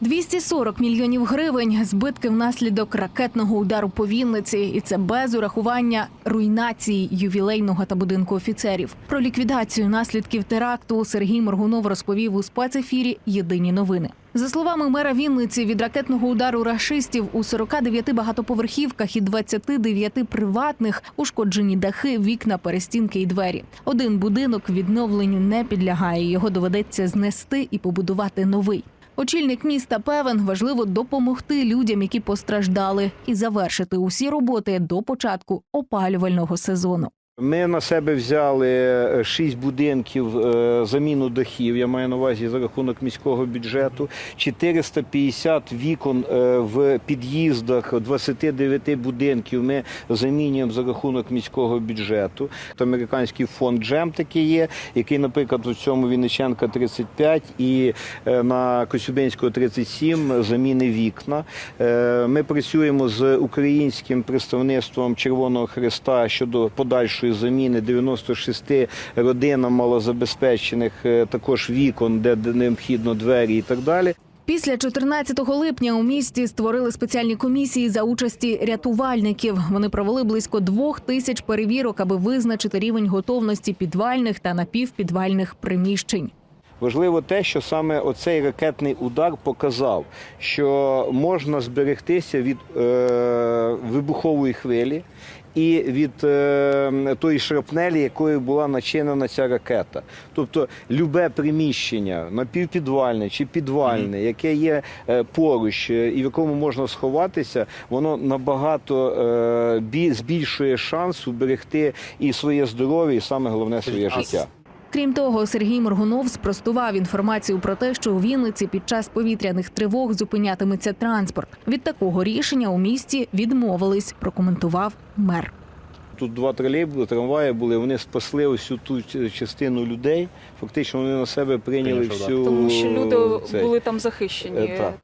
240 мільйонів гривень збитки внаслідок ракетного удару по Вінниці, і це без урахування руйнації ювілейного та будинку офіцерів. Про ліквідацію наслідків теракту Сергій Моргунов розповів у спецефірі Єдині новини. За словами мера Вінниці, від ракетного удару рашистів у 49 багатоповерхівках і 29 приватних ушкоджені дахи, вікна, перестінки і двері. Один будинок відновленню не підлягає. Його доведеться знести і побудувати новий. Очільник міста певен, важливо допомогти людям, які постраждали, і завершити усі роботи до початку опалювального сезону. Ми на себе взяли е, шість будинків е, заміну дахів. Я маю на увазі за рахунок міського бюджету, 450 вікон е, в під'їздах 29 будинків. Ми замінюємо за рахунок міського бюджету. То американський фонд Джем такий є, який, наприклад, у цьому Вінниченка 35 і на Косюбинського 37 заміни вікна. Ми працюємо з українським представництвом Червоного Христа щодо подальшої заміни 96 родинам малозабезпечених е, також вікон, де необхідно двері і так далі. Після 14 липня у місті створили спеціальні комісії за участі рятувальників. Вони провели близько двох тисяч перевірок, аби визначити рівень готовності підвальних та напівпідвальних приміщень. Важливо те, що саме оцей ракетний удар показав, що можна зберегтися від е, вибухової хвилі і від е, тої шрапнелі, якою була начинена ця ракета. Тобто любе приміщення, напівпідвальне чи підвальне, яке є е, поруч е, і в якому можна сховатися, воно набагато е, бі- збільшує шанс уберегти і своє здоров'я, і саме головне своє життя. Крім того, Сергій Моргунов спростував інформацію про те, що у Вінниці під час повітряних тривог зупинятиметься транспорт. Від такого рішення у місті відмовились, прокоментував мер. Тут два тролейбуси, трамваї були, вони спасли усю ту частину людей. Фактично вони на себе прийняли Прийняли, всю Тому що люди цей. були там захищені. Е, так.